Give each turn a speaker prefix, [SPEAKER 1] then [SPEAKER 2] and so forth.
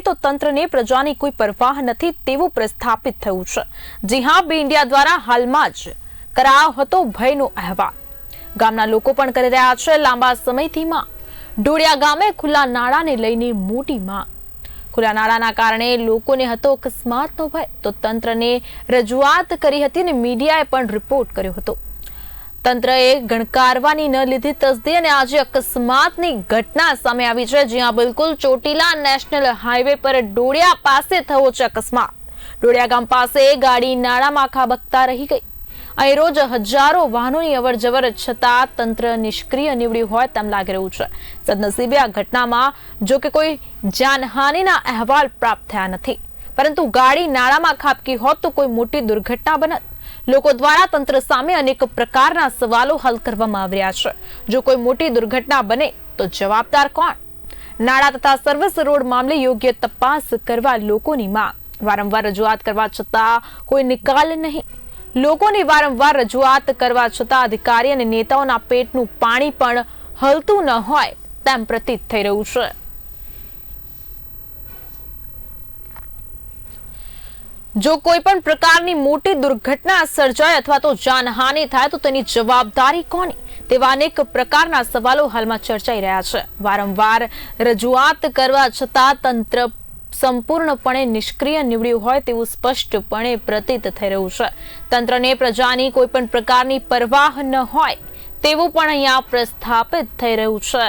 [SPEAKER 1] તો તંત્રને પ્રજાની કોઈ પરવાહ નથી તેવું પ્રસ્થાપિત થયું છે. જી હા, બી ઇન્ડિયા દ્વારા હાલમાં જ કરાયો હતો ભયનો અહેવાલ. ગામના લોકો પણ કરી રહ્યા છે લાંબા સમયથી માં ડોડિયા ગામે ખુલ્લા નાળાને લઈને મોટી માંગ. ખુલ્લા નાળાના કારણે લોકોને હતો અકસ્માતનો ભય. તો તંત્રને રજૂઆત કરી હતી અને મીડિયાએ પણ રિપોર્ટ કર્યો હતો. તંત્રએ ગણકારવાની ન લીધી તસદી અને આજે અકસ્માતની ઘટના સામે આવી છે, જ્યાં બિલકુલ ચોટીલા નેશનલ હાઈવે પર ડોડિયા પાસે થયો છે અકસ્માત. ડોડિયા ગામ પાસે ગાડી નાળામાં ખાબકતા રહી ગઈ. અહીં રોજ હજારો વાહનોની અવર જવર છતાં તંત્ર નિષ્ક્રિય નીવડ્યું હોય તેમ લાગી રહ્યું છે. સદનસીબે આ ઘટનામાં જો કે કોઈ જાનહાનિના અહેવાલ પ્રાપ્ત થયા નથી. પરંતુ ગાડી નાળામાં ખાબકી હોત તો કોઈ મોટી દુર્ઘટના બનત. લોકો દ્વારા તંત્ર સામે અનેક પ્રકારના સવાલો હલ કરવામાં આવ્યા છે. જો કોઈ મોટી દુર્ઘટના બને તો જવાબદાર કોણ? નાળા તથા સર્વિસ રોડ મામલે યોગ્ય તપાસ કરવા લોકોની માંગ. વારંવાર રજૂઆત કરવા છતાં કોઈ નિકાલ નહીં. લોકોની વારંવાર રજૂઆત કરવા છતાં અધિકારી અને નેતાઓના પેટનું પાણી પણ હલતું ન હોય તેમ પ્રતીત થઈ રહ્યું છે. જો કોઈ પણ પ્રકારની મોટી દુર્ઘટના સર્જાય અથવા તો જાનહાનિ થાય, તો તેની જવાબદારી કોની? તેવા અનેક પ્રકારના સવાલો હાલમાં ચર્ચાઈ રહ્યા છે. વારંવાર રજૂઆત કરવા છતાં તંત્ર સંપૂર્ણપણે નિષ્ક્રિય નીવડ્યું હોય તેવું સ્પષ્ટપણે પ્રતીત થઈ રહ્યું છે. તંત્રને પ્રજાની કોઈ પણ પ્રકારની પરવાહ ન હોય, તેવું પણ અહીંયા પ્રસ્થાપિત થઈ રહ્યું છે.